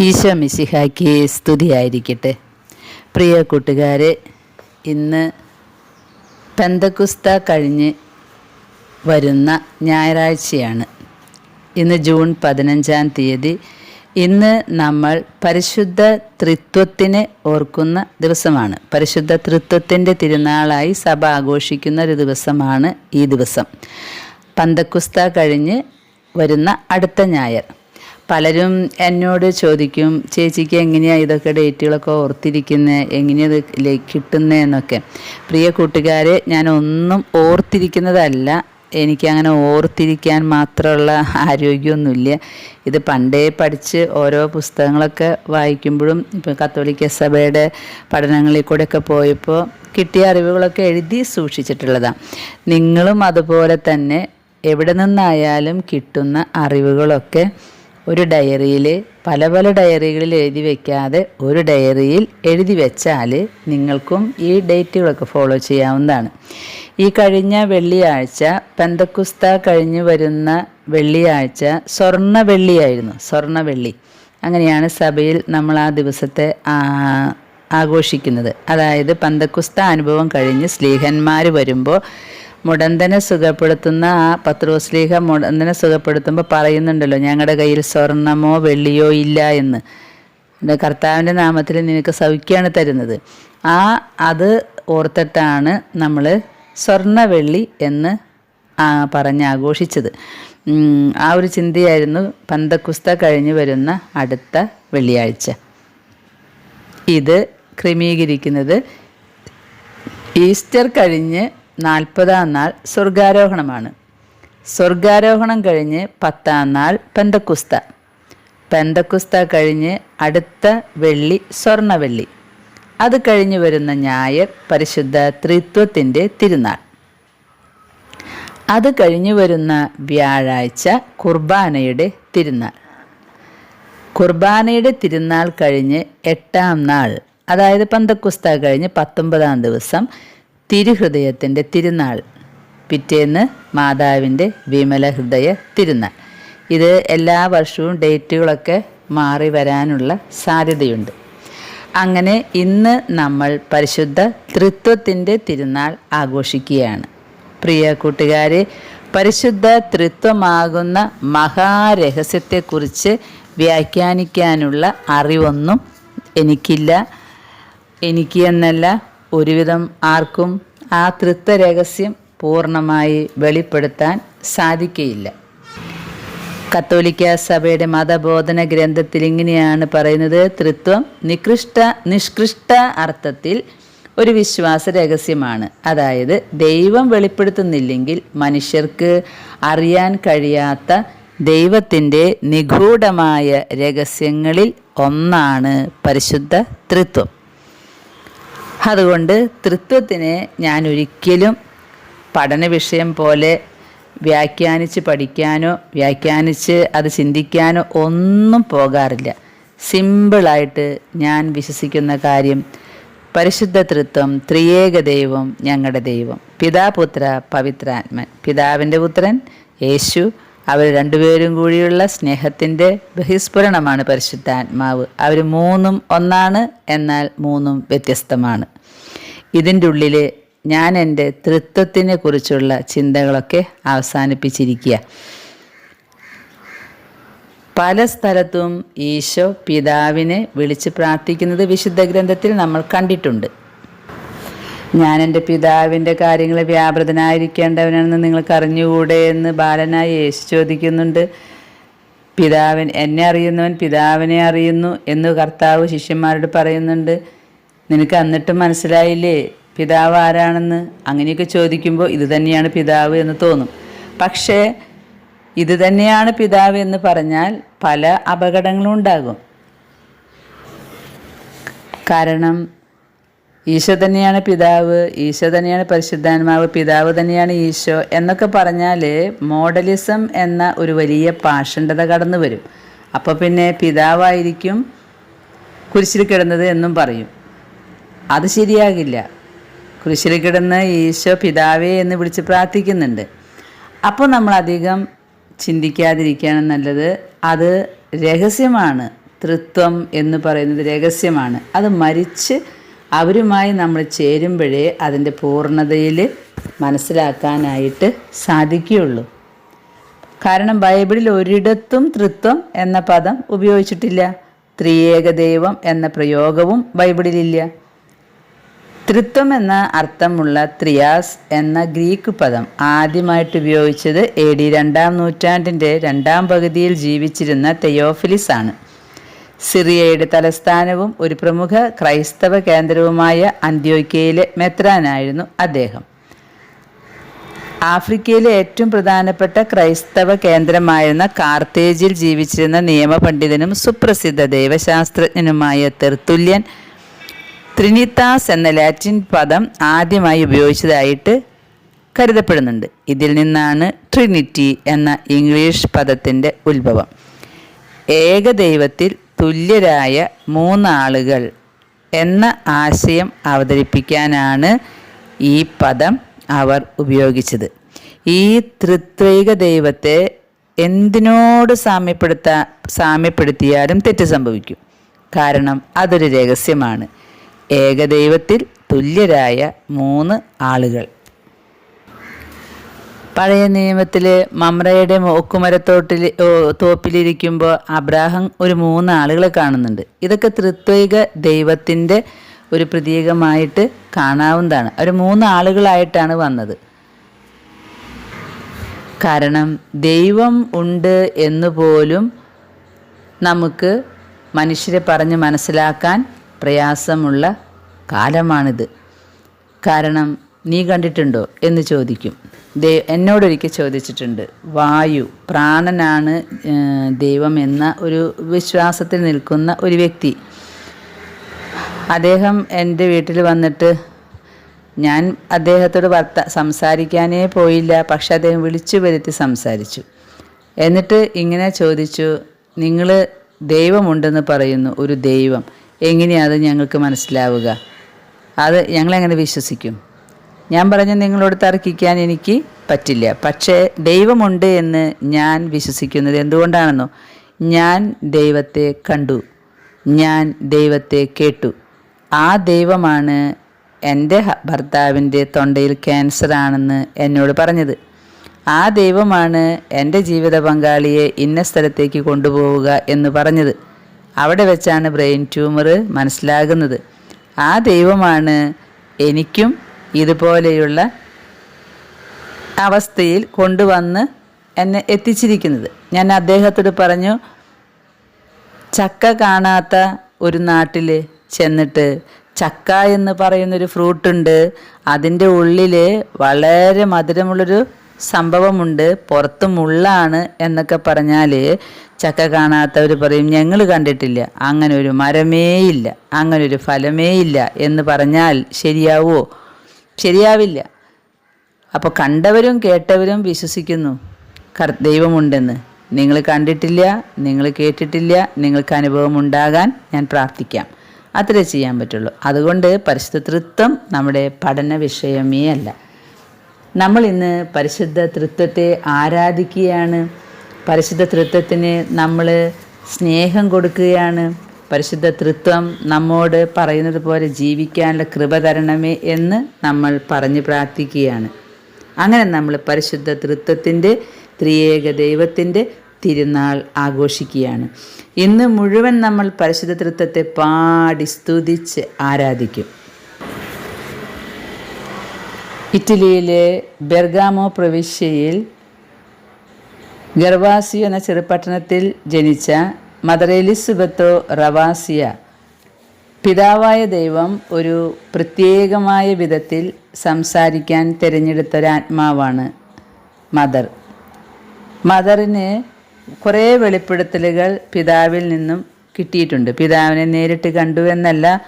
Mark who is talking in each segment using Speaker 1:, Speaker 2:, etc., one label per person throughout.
Speaker 1: ഈശോ മിശിഹായ്ക്ക് സ്തുതിയായിരിക്കട്ടെ. പ്രിയ കൂട്ടുകാരെ ഇന്ന് പെന്തക്കുസ്ത കഴിഞ്ഞ് വരുന്ന ഞായറാഴ്ചയാണ്. ഇന്ന് ജൂൺ പതിനഞ്ചാം തീയതി. ഇന്ന് നമ്മൾ പരിശുദ്ധ തൃത്വത്തിനെ ഓർക്കുന്ന ദിവസമാണ്. പരിശുദ്ധ തൃത്വത്തിന്റെ തിരുനാളായി സഭ ആഘോഷിക്കുന്ന ഒരു ദിവസമാണ് ഈ ദിവസം. പന്തക്കുസ്ത കഴിഞ്ഞ് വരുന്ന അടുത്ത ഞായർ. പലരും എന്നോട് ചോദിക്കും ചേച്ചിക്ക് എങ്ങനെയാണ് ഇതൊക്കെ ഡേറ്റുകളൊക്കെ ഓർത്തിരിക്കുന്നത് എങ്ങനെയത് കിട്ടുന്നതെന്നൊക്കെ പ്രിയ കൂട്ടുകാരെ ഞാൻ ഒന്നും ഓർത്തിരിക്കുന്നതല്ല. എനിക്കങ്ങനെ ഓർത്തിരിക്കാൻ മാത്രമുള്ള ആരോഗ്യമൊന്നുമില്ല. ഇത് പണ്ടേ പഠിച്ച് ഓരോ പുസ്തകങ്ങളൊക്കെ വായിക്കുമ്പോഴും ഇപ്പോൾ കത്തോലിക്ക സഭയുടെ പഠനങ്ങളിൽ കൂടെയൊക്കെ പോയപ്പോൾ കിട്ടിയ അറിവുകളൊക്കെ എഴുതി സൂക്ഷിച്ചിട്ടുള്ളതാണ് നിങ്ങളും അതുപോലെ തന്നെ എവിടെ നിന്നായാലും കിട്ടുന്ന അറിവുകളൊക്കെ ഒരു ഡയറിയിൽ പല പല ഡയറികളിൽ എഴുതി വെക്കാതെ ഒരു ഡയറിയിൽ എഴുതി വെച്ചാൽ നിങ്ങൾക്കും ഈ ഡേറ്റുകളൊക്കെ ഫോളോ ചെയ്യാവുന്നതാണ്. ഈ കഴിഞ്ഞ വെള്ളിയാഴ്ച പെന്തക്കുസ്ത കഴിഞ്ഞ് വരുന്ന വെള്ളിയാഴ്ച സ്വർണ വെള്ളിയായിരുന്നു സ്വർണ വെള്ളി അങ്ങനെയാണ് സഭയിൽ നമ്മൾ ആ ദിവസത്തെ ആഘോഷിക്കുന്നത്. അതായത് പന്തക്കുസ്ത അനുഭവം കഴിഞ്ഞ് സ്ലീഹന്മാർ വരുമ്പോൾ മുടന്തനെ സുഖപ്പെടുത്തുന്ന ആ പത്രോസ്ലീഹ മുടന്തനെ സുഖപ്പെടുത്തുമ്പോൾ പറയുന്നുണ്ടല്ലോ ഞങ്ങളുടെ കയ്യിൽ സ്വർണമോ വെള്ളിയോ ഇല്ല എന്ന്. കർത്താവിന്റെ നാമത്തിൽ നിനക്ക് സൗഖ്യമാണ് തരുന്നത്. ആ അത് ഓർത്തിട്ടാണ് നമ്മൾ സ്വർണ വെള്ളി എന്ന് പറഞ്ഞ് ആഘോഷിച്ചത്. ആ ഒരു ചിന്തയായിരുന്നു പന്തക്കുസ്ത കഴിഞ്ഞ് വരുന്ന അടുത്ത വെള്ളിയാഴ്ച. ഇത് ക്രമീകരിക്കുന്നത് ഈസ്റ്റർ കഴിഞ്ഞ് നാൽപ്പതാം നാൾ സ്വർഗാരോഹണമാണ്. സ്വർഗാരോഹണം കഴിഞ്ഞ് പത്താം നാൾ പെന്തക്കുസ്ത. പെന്തക്കുസ്ത കഴിഞ്ഞ് അടുത്ത വെള്ളി സ്വർണവെള്ളി. അത് കഴിഞ്ഞ് വരുന്ന ഞായർ പരിശുദ്ധ ത്രിത്വത്തിന്റെ തിരുനാൾ. അത് കഴിഞ്ഞു വരുന്ന വ്യാഴാഴ്ച കുർബാനയുടെ തിരുനാൾ. കുർബാനയുടെ തിരുനാൾ കഴിഞ്ഞ് എട്ടാം നാൾ അതായത് പന്തക്കുസ്ത കഴിഞ്ഞ് പത്തൊമ്പതാം ദിവസം തിരുഹൃദയത്തിന്റെ തിരുനാൾ. പിറ്റേന്ന് മാതാവിന്റെ വിമല ഹൃദയ തിരുനാൾ. ഇത് എല്ലാ വർഷവും ഡേറ്റുകളൊക്കെ മാറി വരാനുള്ള സാധ്യതയുണ്ട്. അങ്ങനെ ഇന്ന് നമ്മൾ പരിശുദ്ധ തൃത്വത്തിന്റെ തിരുനാൾ ആഘോഷിക്കുകയാണ്. പ്രിയ കൂട്ടുകാരെ പരിശുദ്ധ തൃത്വമാകുന്ന മഹാരഹസ്യത്തെക്കുറിച്ച് വ്യാഖ്യാനിക്കാനുള്ള അറിവൊന്നും എനിക്കില്ല. എനിക്ക് എന്നല്ല ഒരുവിധം ആർക്കും ആ തൃത്വ രഹസ്യം പൂർണമായി വെളിപ്പെടുത്താൻ സാധിക്കയില്ല. കത്തോലിക്ക സഭയുടെ മതബോധന ഗ്രന്ഥത്തിൽ ഇങ്ങനെയാണ് പറയുന്നത്. തൃത്വം നികൃഷ്ട നിഷ്കൃഷ്ട അർത്ഥത്തിൽ ഒരു വിശ്വാസ രഹസ്യമാണ്. അതായത് ദൈവം വെളിപ്പെടുത്തുന്നില്ലെങ്കിൽ മനുഷ്യർക്ക് അറിയാൻ കഴിയാത്ത ദൈവത്തിന്റെ നിഗൂഢമായ രഹസ്യങ്ങളിൽ ഒന്നാണ് പരിശുദ്ധ തൃത്വം. അതുകൊണ്ട് തൃത്വത്തിനെ ഞാൻ ഒരിക്കലും പഠന വിഷയം പോലെ വ്യാഖ്യാനിച്ച് പഠിക്കാനോ വ്യാഖ്യാനിച്ച് അത് ചിന്തിക്കാനോ ഒന്നും പോകാറില്ല. സിമ്പിളായിട്ട് ഞാൻ വിശ്വസിക്കുന്ന കാര്യം പരിശുദ്ധ തൃത്വം ത്രിയേക ദൈവം ഞങ്ങളുടെ ദൈവം. പിതാപുത്ര പവിത്രാത്മൻ പിതാവിന്റെ പുത്രൻ യേശു അവർ രണ്ടുപേരും കൂടിയുള്ള സ്നേഹത്തിന്റെ ബഹിസ്ഫുരണമാണ് പരിശുദ്ധാത്മാവ്. അവർ മൂന്നും ഒന്നാണ് എന്നാൽ മൂന്നും വ്യത്യസ്തമാണ്. ഇതിന്റെ ഉള്ളിൽ ഞാൻ എന്റെ തൃത്വത്തിനെ കുറിച്ചുള്ള ചിന്തകളൊക്കെ അവസാനിപ്പിച്ചിരിക്കുക. പല സ്ഥലത്തും ഈശോ പിതാവിനെ വിളിച്ച് പ്രാർത്ഥിക്കുന്നത് വിശുദ്ധ ഗ്രന്ഥത്തിൽ നമ്മൾ കണ്ടിട്ടുണ്ട്. ഞാൻ എന്റെ പിതാവിന്റെ കാര്യങ്ങൾ വ്യാപൃതനായിരിക്കേണ്ടവനാണെന്ന് നിങ്ങൾക്ക് അറിഞ്ഞുകൂടെ എന്ന് ബാലനായി യേശു ചോദിക്കുന്നുണ്ട്. പിതാവൻ എന്നെ അറിയുന്നവൻ പിതാവിനെ അറിയുന്നു എന്ന് കർത്താവ് ശിഷ്യന്മാരോട് പറയുന്നുണ്ട്. നിനക്ക് എന്നിട്ടും മനസ്സിലായില്ലേ? പിതാവ് ആരാണെന്ന്? അങ്ങനെയൊക്കെ ചോദിക്കുമ്പോൾ ഇത് തന്നെയാണ് പിതാവ് എന്ന് തോന്നും. പക്ഷേ ഇത് തന്നെയാണ് പിതാവ് എന്ന് പറഞ്ഞാൽ പല അപകടങ്ങളും ഉണ്ടാകും. കാരണം ഈശോ തന്നെയാണ് പിതാവ് ഈശോ തന്നെയാണ് പരിശുദ്ധാത്മാവ് പിതാവ് തന്നെയാണ് ഈശോ എന്നൊക്കെ പറഞ്ഞാൽ മോഡലിസം എന്ന ഒരു വലിയ പാഷണ്ഡത കടന്നു വരും. അപ്പോൾ പിന്നെ പിതാവായിരിക്കും കുരിശിൽ കിടന്നത് എന്നും പറയും. അത് ശരിയാകില്ല. കുരിശിൽ കിടന്ന് ഈശോ പിതാവേ എന്ന് വിളിച്ച് പ്രാർത്ഥിക്കുന്നുണ്ട്. അപ്പോൾ നമ്മൾ അധികം ചിന്തിക്കാതിരിക്കുകയാണ് നല്ലത്. അത് രഹസ്യമാണ്. തൃത്വം എന്ന് പറയുന്നത് രഹസ്യമാണ്. അത് മരിച്ച് അവരുമായി നമ്മൾ ചേരുമ്പോഴേ അതിന്റെ പൂർണതയിൽ മനസ്സിലാക്കാനായിട്ട് സാധിക്കുകയുള്ളൂ. കാരണം ബൈബിളിൽ ഒരിടത്തും തൃത്വം എന്ന പദം ഉപയോഗിച്ചിട്ടില്ല. ത്രിയേക ദൈവം എന്ന പ്രയോഗവും ബൈബിളിലില്ല. തൃത്വം എന്ന അർത്ഥമുള്ള ത്രിയാസ് എന്ന ഗ്രീക്ക് പദം ആദ്യമായിട്ട് ഉപയോഗിച്ചത് എ ഡി രണ്ടാം നൂറ്റാണ്ടിന്റെ രണ്ടാം പകുതിയിൽ ജീവിച്ചിരുന്ന തെയോഫിലിസ് ആണ്. സിറിയയുടെ തലസ്ഥാനവും ഒരു പ്രമുഖ ക്രൈസ്തവ കേന്ദ്രവുമായ അന്ത്യോക്യയിലെ മെത്രാനായിരുന്നു അദ്ദേഹം. ആഫ്രിക്കയിലെ ഏറ്റവും പ്രധാനപ്പെട്ട ക്രൈസ്തവ കേന്ദ്രമായിരുന്ന കാർത്തേജിൽ ജീവിച്ചിരുന്ന നിയമപണ്ഡിതനും സുപ്രസിദ്ധ ദൈവശാസ്ത്രജ്ഞനുമായ തെർത്തുല്യൻ ത്രിനിത്താസ് എന്ന ലാറ്റിൻ പദം ആദ്യമായി ഉപയോഗിച്ചതായിട്ട് കരുതപ്പെടുന്നുണ്ട്. ഇതിൽ നിന്നാണ് ട്രിനിറ്റി എന്ന ഇംഗ്ലീഷ് പദത്തിന്റെ ഉത്ഭവം. ഏകദൈവത്തിൽ തുല്യരായ മൂന്നാളുകൾ എന്ന ആശയം അവതരിപ്പിക്കാനാണ് ഈ പദം അവർ ഉപയോഗിച്ചത്. ഈ ത്രിത്വൈക ദൈവത്തെ എന്തിനോട് സാമ്യപ്പെടുത്താ സാമ്യപ്പെടുത്തിയാലും തെറ്റ് സംഭവിക്കും. കാരണം അതൊരു രഹസ്യമാണ്. ഏകദൈവത്തിൽ തുല്യരായ മൂന്ന് ആളുകൾ. പഴയ നിയമത്തിൽ മമ്രയുടെ ഓക്കുമരത്തോട്ടിൽ തോപ്പിലിരിക്കുമ്പോൾ അബ്രാഹം ഒരു മൂന്ന് ആളുകളെ കാണുന്നുണ്ട്. ഇതൊക്കെ തൃത്വിക ദൈവത്തിന്റെ ഒരു പ്രതീകമായിട്ട് കാണാവുന്നതാണ്. ഒരു മൂന്ന് ആളുകളായിട്ടാണ് വന്നത്. കാരണം ദൈവം ഉണ്ട് എന്ന് പോലും നമുക്ക് മനുഷ്യരെ പറഞ്ഞ് മനസ്സിലാക്കാൻ പ്രയാസമുള്ള കാലമാണിത്. കാരണം നീ കണ്ടിട്ടുണ്ടോ എന്ന് ചോദിക്കും. ദേ എന്നോടൊരിക്കൽ ചോദിച്ചിട്ടുണ്ട്. വായു പ്രാണനാണ് ദൈവം എന്ന ഒരു വിശ്വാസത്തിൽ നിൽക്കുന്ന ഒരു വ്യക്തി. അദ്ദേഹം എന്റെ വീട്ടിൽ വന്നിട്ട് ഞാൻ അദ്ദേഹത്തോട് വർത്ത സംസാരിക്കാനേ പോയില്ല. പക്ഷെ അദ്ദേഹം വിളിച്ചു വരുത്തി സംസാരിച്ചു. എന്നിട്ട് ഇങ്ങനെ ചോദിച്ചു നിങ്ങൾ ദൈവമുണ്ടെന്ന് പറയുന്നു ഒരു ദൈവം. എങ്ങനെയാണ് അത് ഞങ്ങൾക്ക് മനസ്സിലാവുക? അത് ഞങ്ങളെങ്ങനെ വിശ്വസിക്കും? ഞാൻ പറഞ്ഞു നിങ്ങളോട് തർക്കിക്കാൻ എനിക്ക് പറ്റില്ല. പക്ഷേ ദൈവമുണ്ട് എന്ന് ഞാൻ വിശ്വസിക്കുന്നത് എന്തുകൊണ്ടാണെന്നോ? ഞാൻ ദൈവത്തെ കണ്ടു. ഞാൻ ദൈവത്തെ കേട്ടു. ആ ദൈവമാണ് എന്റെ ഭർത്താവിന്റെ തൊണ്ടയിൽ ക്യാൻസർ ആണെന്ന് എന്നോട് പറഞ്ഞത്. ആ ദൈവമാണ് എന്റെ ജീവിത പങ്കാളിയെ ഇന്ന സ്ഥലത്തേക്ക് കൊണ്ടുപോവുക എന്ന് പറഞ്ഞത്. അവിടെ വെച്ചാണ് ബ്രെയിൻ ട്യൂമർ മനസ്സിലാകുന്നത്. ആ ദൈവമാണ് എനിക്കും ഇതുപോലെയുള്ള അവസ്ഥയിൽ കൊണ്ടുവന്ന് എന്നെ എത്തിച്ചിരിക്കുന്നത്. ഞാൻ അദ്ദേഹത്തോട് പറഞ്ഞു ചക്ക കാണാത്ത ഒരു നാട്ടിൽ ചെന്നിട്ട് ചക്ക എന്ന് പറയുന്നൊരു ഫ്രൂട്ടുണ്ട്. അതിന്റെ ഉള്ളിൽ വളരെ മധുരമുള്ളൊരു സംഭവമുണ്ട്. പുറത്ത് മുള്ളാണ് എന്നൊക്കെ പറഞ്ഞാൽ ചക്ക കാണാത്തവർ പറയും ഞങ്ങൾ കണ്ടിട്ടില്ല. അങ്ങനെ ഒരു മരമേ ഇല്ല അങ്ങനെ ഒരു ഫലമേ ഇല്ല എന്ന് പറഞ്ഞാൽ ശരിയാവുമോ ശരിയാവില്ല. അപ്പോൾ കണ്ടവരും കേട്ടവരും വിശ്വസിക്കുന്നു ദൈവമുണ്ടെന്ന്. നിങ്ങൾ കണ്ടിട്ടില്ല നിങ്ങൾ കേട്ടിട്ടില്ല നിങ്ങൾക്ക് അനുഭവം ഉണ്ടാകാൻ ഞാൻ പ്രാർത്ഥിക്കാം. അത്രേ ചെയ്യാൻ പറ്റുള്ളൂ. അതുകൊണ്ട് പരിശുദ്ധ തൃത്വം നമ്മുടെ പഠന വിഷയമേ അല്ല. നമ്മൾ ഇന്ന് പരിശുദ്ധ തൃത്വത്തെ ആരാധിക്കുകയാണ്. പരിശുദ്ധ തൃത്വത്തിന് നമ്മൾ സ്നേഹം കൊടുക്കുകയാണ്. പരിശുദ്ധ തൃത്വം നമ്മോട് പറയുന്നത് പോലെ ജീവിക്കാനുള്ള കൃപ തരണമേ എന്ന് നമ്മൾ പറഞ്ഞ് പ്രാർത്ഥിക്കുകയാണ്. അങ്ങനെ നമ്മൾ പരിശുദ്ധ തൃത്വത്തിന്റെ ത്രിയേക ദൈവത്തിന്റെ തിരുനാൾ ആഘോഷിക്കുകയാണ്. ഇന്ന് മുഴുവൻ നമ്മൾ പരിശുദ്ധ തൃത്വത്തെ പാടി സ്തുതിച്ച് ആരാധിക്കും. ഇറ്റലിയിലെ ബെർഗാമോ പ്രവിശ്യയിൽ ഗർവാസിയോ എന്ന ചെറുപട്ടണത്തിൽ ജനിച്ച മദർ എലിസബത്തോ റവാസിയ. പിതാവായ ദൈവം ഒരു പ്രത്യേകമായ വിധത്തിൽ സംസാരിക്കാൻ തിരഞ്ഞെടുത്ത ഒരാത്മാവാണ് മദർ. മദറിന് കുറേ വെളിപ്പെടുത്തലുകൾ പിതാവിൽ നിന്നും കിട്ടിയിട്ടുണ്ട്. പിതാവിനെ നേരിട്ട് കണ്ടു എന്നല്ല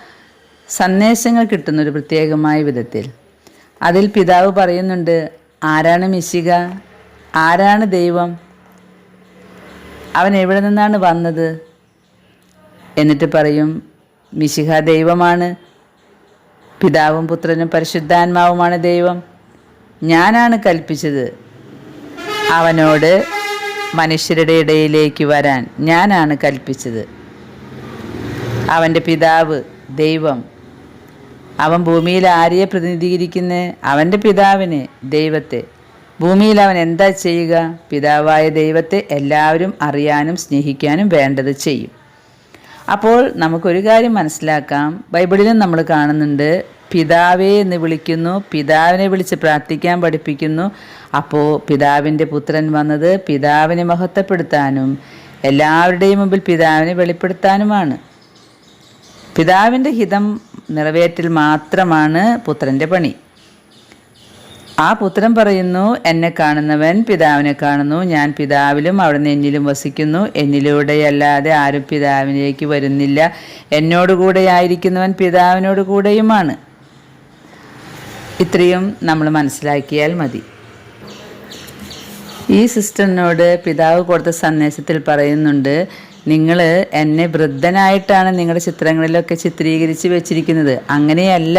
Speaker 1: സന്ദേശങ്ങൾ കിട്ടുന്ന ഒരു പ്രത്യേകമായ വിധത്തിൽ. അതിൽ പിതാവ് പറയുന്നുണ്ട് ആരാണ് മിശിക? ആരാണ് ദൈവം? അവൻ എവിടെ നിന്നാണ് വന്നത്? എന്നിട്ട് പറയും മിശിഹ ദൈവമാണ്. പിതാവും പുത്രനും പരിശുദ്ധാത്മാവുമാണ് ദൈവം. ഞാനാണ് കൽപ്പിച്ചത്. അവനോട് മനുഷ്യരുടെ ഇടയിലേക്ക് വരാൻ ഞാനാണ് കൽപ്പിച്ചത്. അവന്റെ പിതാവ് ദൈവം. അവൻ ഭൂമിയിൽ ആരെയെ പ്രതിനിധീകരിക്കുന്ന? അവന്റെ പിതാവിനെ ദൈവത്തെ. ഭൂമിയിൽ അവൻ എന്താ ചെയ്യുക? പിതാവായ ദൈവത്തെ എല്ലാവരും അറിയാനും സ്നേഹിക്കാനും വേണ്ടത് ചെയ്യും. അപ്പോൾ നമുക്കൊരു കാര്യം മനസ്സിലാക്കാം. ബൈബിളിലും നമ്മൾ കാണുന്നുണ്ട് പിതാവേ എന്ന് വിളിക്കുന്നു പിതാവിനെ വിളിച്ച് പ്രാർത്ഥിക്കാൻ പഠിപ്പിക്കുന്നു. അപ്പോൾ പിതാവിന്റെ പുത്രൻ വന്നത് പിതാവിനെ മഹത്വപ്പെടുത്താനും എല്ലാവരുടെയും മുമ്പിൽ പിതാവിനെ വെളിപ്പെടുത്താനുമാണ്. പിതാവിന്റെ ഹിതം നിറവേറ്റൽ മാത്രമാണ് പുത്രന്റെ പണി. ആ പുത്രൻ പറയുന്നു എന്നെ കാണുന്നവൻ പിതാവിനെ കാണുന്നു. ഞാൻ പിതാവിലും അവിടുന്ന് എന്നിലും വസിക്കുന്നു. എന്നിലൂടെയല്ലാതെ ആരും പിതാവിലേക്ക് വരുന്നില്ല. എന്നോടുകൂടെ ആയിരിക്കുന്നവൻ പിതാവിനോട് കൂടെയുമാണ്. ഇത്രയും നമ്മൾ മനസ്സിലാക്കിയാൽ മതി. ഈ സിസ്റ്ററിനോട് പിതാവ് കൊടുത്ത സന്ദേശത്തിൽ പറയുന്നുണ്ട് നിങ്ങൾ എന്നെ വൃദ്ധനായിട്ടാണ് നിങ്ങളുടെ ചിത്രങ്ങളിലൊക്കെ ചിത്രീകരിച്ച് വെച്ചിരിക്കുന്നത്. അങ്ങനെയല്ല.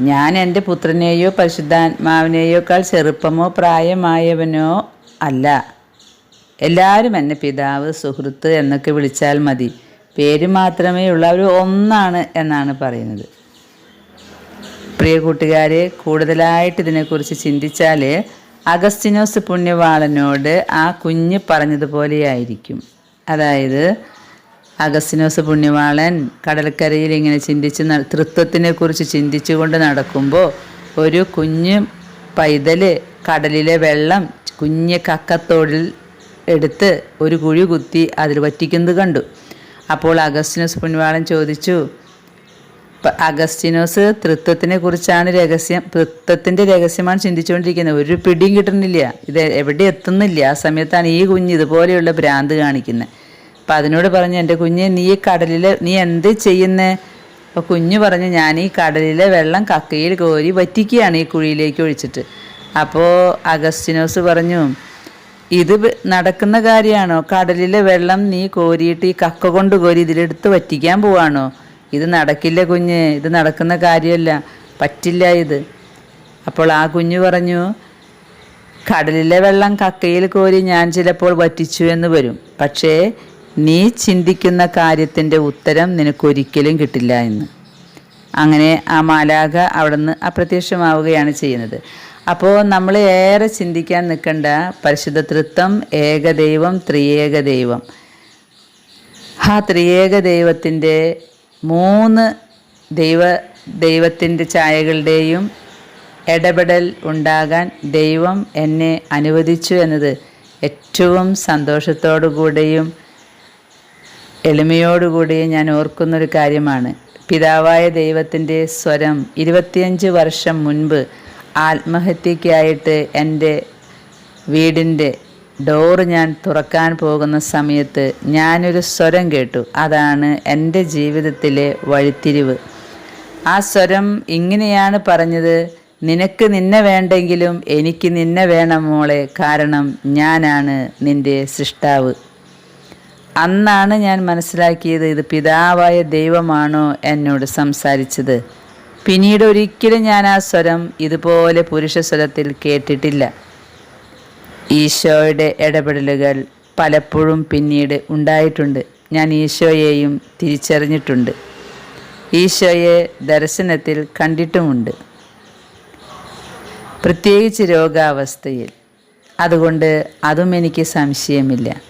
Speaker 1: ഞാൻ എന്റെ പുത്രനെയോ പരിശുദ്ധാത്മാവിനെയോക്കാൾ ചെറുപ്പമോ പ്രായമായവനോ അല്ല. എല്ലാവരും എന്നെ പിതാവ് സുഹൃത്ത് എന്നൊക്കെ വിളിച്ചാൽ മതി. പേര് മാത്രമേ ഉള്ളൂ. അവർ ഒന്നാണ് എന്നാണ് പറയുന്നത്. പ്രിയ കൂട്ടുകാരെ കൂടുതലായിട്ട് ഇതിനെക്കുറിച്ച് ചിന്തിച്ചാൽ അഗസ്റ്റിനോസ് പുണ്യവാളനോട് ആ കുഞ്ഞ് പറഞ്ഞതുപോലെയായിരിക്കും. അതായത് അഗസ്റ്റിനോസ് പുണ്യവാളൻ കടൽക്കരയിൽ ഇങ്ങനെ ചിന്തിച്ച് ന- തൃത്വത്തിനെ കുറിച്ച് ചിന്തിച്ചുകൊണ്ട് നടക്കുമ്പോൾ ഒരു കുഞ്ഞ് പൈതൽ കടലിലെ വെള്ളം കുഞ്ഞ് കക്കത്തോടിൽ എടുത്ത് ഒരു കുഴി കുത്തി അതിൽ വറ്റിക്കുന്നത് കണ്ടു. അപ്പോൾ അഗസ്റ്റിനോസ് പുണ്യവാളൻ ചോദിച്ചു അഗസ്റ്റിനോസ് തൃത്വത്തിനെ കുറിച്ചാണ് രഹസ്യം? തൃത്വത്തിന്റെ രഹസ്യമാണ് ചിന്തിച്ചുകൊണ്ടിരിക്കുന്നത്. ഒരു പിടിയും കിട്ടുന്നില്ല. ഇത് എവിടെ എത്തുന്നില്ല? ആ സമയത്താണ് ഈ കുഞ്ഞ് ഇതുപോലെയുള്ള ഭ്രാന്ത് കാണിക്കുന്നത്. അപ്പം അതിനോട് പറഞ്ഞു എന്റെ കുഞ്ഞ് നീ ഈ കടലിൽ നീ എന്ത് ചെയ്യുന്നേ? അപ്പോൾ കുഞ്ഞ് പറഞ്ഞു ഞാൻ ഈ കടലിലെ വെള്ളം കക്കയിൽ കോരി വറ്റിക്കുകയാണ് ഈ കുഴിയിലേക്ക് ഒഴിച്ചിട്ട്. അപ്പോൾ അഗസ്റ്റിനോസ് പറഞ്ഞു ഇത് നടക്കുന്ന കാര്യമാണോ? കടലിലെ വെള്ളം നീ കോരിയിട്ട് ഈ കക്ക കൊണ്ട് കോരി ഇതിലെടുത്ത് വറ്റിക്കാൻ പോവാണോ? ഇത് നടക്കില്ല കുഞ്ഞ് ഇത് നടക്കുന്ന കാര്യമല്ല പറ്റില്ല ഇത്. അപ്പോൾ ആ കുഞ്ഞു പറഞ്ഞു കടലിലെ വെള്ളം കക്കയിൽ കോരി ഞാൻ ചിലപ്പോൾ വറ്റിച്ചു എന്ന് വരും. പക്ഷേ നീ ചിന്തിക്കുന്ന കാര്യത്തിന്റെ ഉത്തരം നിനക്കൊരിക്കലും കിട്ടില്ല എന്ന്. അങ്ങനെ ആ മാലാക അവിടുന്ന് അപ്രത്യക്ഷമാവുകയാണ് ചെയ്യുന്നത്. അപ്പോൾ നമ്മൾ ഏറെ ചിന്തിക്കാൻ നിൽക്കേണ്ട പരിശുദ്ധ തൃത്വം ഏകദൈവം ത്രിയേക ദൈവം ആ ത്രിയേക ദൈവത്തിന്റെ മൂന്ന് ദൈവ ദൈവത്തിന്റെ ഛായകളുടെയും ഇടപെടൽ ഉണ്ടാകാൻ ദൈവം എന്നെ അനുവദിച്ചു എന്നത് ഏറ്റവും സന്തോഷത്തോടു കൂടെയും എളിമയോടുകൂടിയും ഞാൻ ഓർക്കുന്നൊരു കാര്യമാണ്. പിതാവായ ദൈവത്തിന്റെ സ്വരം ഇരുപത്തിയഞ്ച് വർഷം മുൻപ് ആത്മഹത്യക്കായിട്ട് എന്റെ വീടിന്റെ ഡോറ് ഞാൻ തുറക്കാൻ പോകുന്ന സമയത്ത് ഞാനൊരു സ്വരം കേട്ടു. അതാണ് എന്റെ ജീവിതത്തിലെ വഴിത്തിരിവ്. ആ സ്വരം ഇങ്ങനെയാണ് പറഞ്ഞത് നിനക്ക് നിന്നെ വേണ്ടെങ്കിലും എനിക്ക് നിന്നെ വേണം മോളെ. കാരണം ഞാനാണ് നിന്റെ സൃഷ്ടാവ്. അന്നാണ് ഞാൻ മനസ്സിലാക്കിയത് ഇത് പിതാവായ ദൈവമാണോ എന്നോട് സംസാരിച്ചത്. പിന്നീട് ഒരിക്കലും ഞാൻ ആ സ്വരം ഇതുപോലെ പുരുഷ സ്വരത്തിൽ കേട്ടിട്ടില്ല. ഈശോയുടെ ഇടപെടലുകൾ പലപ്പോഴും പിന്നീട് ഉണ്ടായിട്ടുണ്ട്. ഞാൻ ഈശോയെയും തിരിച്ചറിഞ്ഞിട്ടുണ്ട്. ഈശോയെ ദർശനത്തിൽ കണ്ടിട്ടുമുണ്ട്. പ്രത്യേകിച്ച് രോഗാവസ്ഥയിൽ. അതുകൊണ്ട് അതും എനിക്ക് സംശയമില്ല.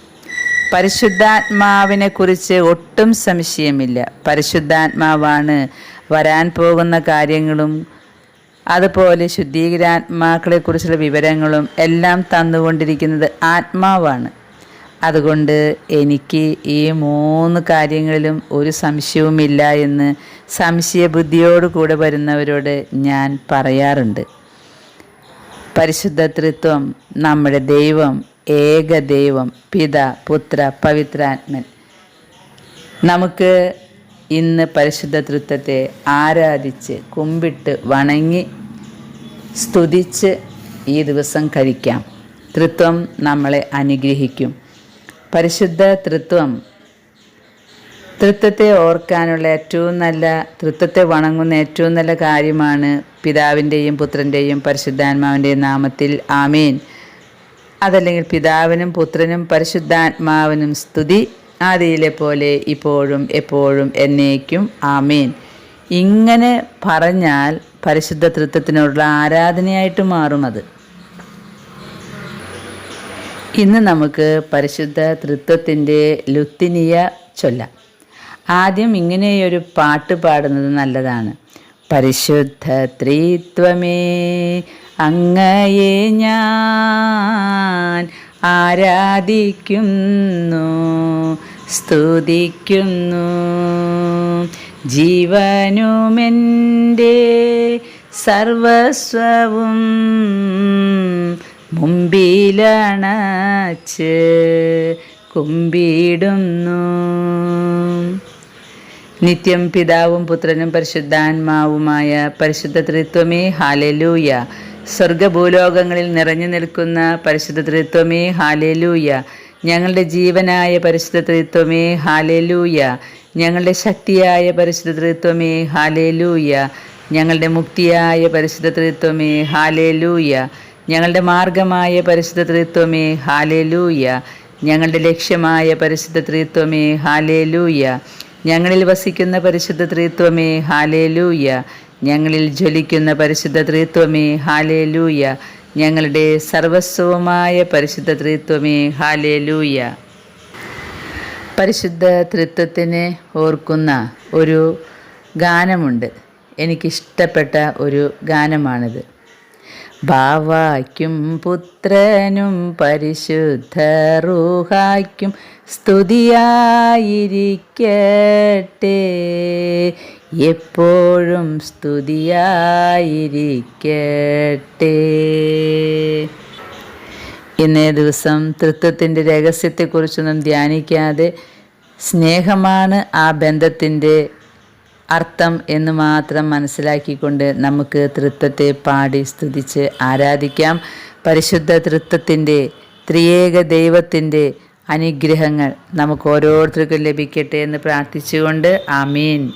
Speaker 1: പരിശുദ്ധാത്മാവിനെ കുറിച്ച് ഒട്ടും സംശയമില്ല. പരിശുദ്ധാത്മാവാണ് വരാൻ പോകുന്ന കാര്യങ്ങളും അതുപോലെ ശുദ്ധീകരാത്മാക്കളെക്കുറിച്ചുള്ള വിവരങ്ങളും എല്ലാം തന്നുകൊണ്ടിരിക്കുന്നത് ആത്മാവാണ്. അതുകൊണ്ട് എനിക്ക് ഈ മൂന്ന് കാര്യങ്ങളിലും ഒരു സംശയവുമില്ല എന്ന് സംശയബുദ്ധിയോടുകൂടെ വരുന്നവരോട് ഞാൻ പറയാറുണ്ട്. പരിശുദ്ധ തൃത്വം നമ്മുടെ ദൈവം ഏക ദൈവം പിത പുത്ര പവിത്രാത്മൻ. നമുക്ക് ഇന്ന് പരിശുദ്ധ തൃത്വത്തെ ആരാധിച്ച് കുമ്പിട്ട് വണങ്ങി സ്തുതിച്ച് ഈ ദിവസം കഴിക്കാം. തൃത്വം നമ്മളെ അനുഗ്രഹിക്കും. പരിശുദ്ധ തൃത്വം തൃത്വത്തെ ഓർക്കാനുള്ള ഏറ്റവും നല്ല തൃത്വത്തെ വണങ്ങുന്ന ഏറ്റവും നല്ല കാര്യമാണ് പിതാവിന്റെയും പുത്രന്റെയും പരിശുദ്ധാത്മാവിന്റെയും നാമത്തിൽ. ആമേൻ. അതല്ലെങ്കിൽ പിതാവിനും പുത്രനും പരിശുദ്ധാത്മാവിനും സ്തുതി ആദിയിലെ പോലെ ഇപ്പോഴും എപ്പോഴും എന്നേക്കും. ആമേൻ. ഇങ്ങനെ പറഞ്ഞാൽ പരിശുദ്ധ തൃത്വത്തിനോടുള്ള ആരാധനയായിട്ട് മാറും അത്. ഇന്ന് നമുക്ക് പരിശുദ്ധ തൃത്വത്തിന്റെ ലുത്തിനിയ ചൊല്ലാം. ആദ്യം ഇങ്ങനെയൊരു പാട്ട് പാടുന്നത് നല്ലതാണ്. പരിശുദ്ധ ത്രിത്വമേ അങ്ങയെ ഞാൻ ആരാധിക്കുന്നു സ്തുതിക്കുന്നു. ജീവനുമെന്റെ സർവസ്വവും മുമ്പിലണച്ച് കുമ്പിടുന്നു. നിത്യം പിതാവും പുത്രനും പരിശുദ്ധാത്മാവുമായ പരിശുദ്ധ ത്രിത്വമേ ഹാലലൂയ സ്വർഗഭൂലോകങ്ങളിൽ നിറഞ്ഞു നിൽക്കുന്ന പരിശുദ്ധ ത്രിത്വമേ ഹാലേലൂയ. ഞങ്ങളുടെ ജീവനായ പരിശുദ്ധ ത്രിത്വമേ ഹാലേലൂയ. ഞങ്ങളുടെ ശക്തിയായ പരിശുദ്ധ ത്രിത്വമേ ഹാലേലൂയ. ഞങ്ങളുടെ മുക്തിയായ പരിശുദ്ധ ത്രിത്വമേ ഹാലേലൂയ. ഞങ്ങളുടെ മാർഗമായ പരിശുദ്ധ ത്രിത്വമേ ഹാലേലൂയ. ഞങ്ങളുടെ ലക്ഷ്യമായ പരിശുദ്ധ ത്രിത്വമേ ഹാലേലൂയ. ഞങ്ങളിൽ വസിക്കുന്ന പരിശുദ്ധ ത്രിത്വമേ ഹാലേലൂയ. ഞങ്ങളിൽ ജ്വലിക്കുന്ന പരിശുദ്ധ ത്രിത്വമേ ഹാലേലൂയ. ഞങ്ങളുടെ സർവസ്വമായ പരിശുദ്ധ ത്രിത്വമേ ഹാലേലൂയ. പരിശുദ്ധ തൃത്വത്തിനെ ഓർക്കുന്ന ഒരു ഗാനമുണ്ട്. എനിക്കിഷ്ടപ്പെട്ട ഒരു ഗാനമാണിത്. ഭാവാക്കും പുത്രനും പരിശുദ്ധ റൂഹായ്ക്കും സ്തുതിയായിരിക്കട്ടെ. എപ്പോഴും സ്തുതിയായിരിക്കട്ടെ. ഇന്നേ ദിവസം തൃത്വത്തിന്റെ രഹസ്യത്തെക്കുറിച്ചൊന്നും ധ്യാനിക്കാതെ സ്നേഹമാണ് ആ ബന്ധത്തിന്റെ അർത്ഥം എന്ന് മാത്രം മനസ്സിലാക്കിക്കൊണ്ട് നമുക്ക് തൃത്വത്തെ പാടി സ്തുതിച്ച് ആരാധിക്കാം. പരിശുദ്ധ തൃത്വത്തിന്റെ ത്രിയേക ദൈവത്തിന്റെ അനുഗ്രഹങ്ങൾ നമുക്ക് ഓരോരുത്തർക്കും ലഭിക്കട്ടെ എന്ന് പ്രാർത്ഥിച്ചുകൊണ്ട്. ആമീൻ.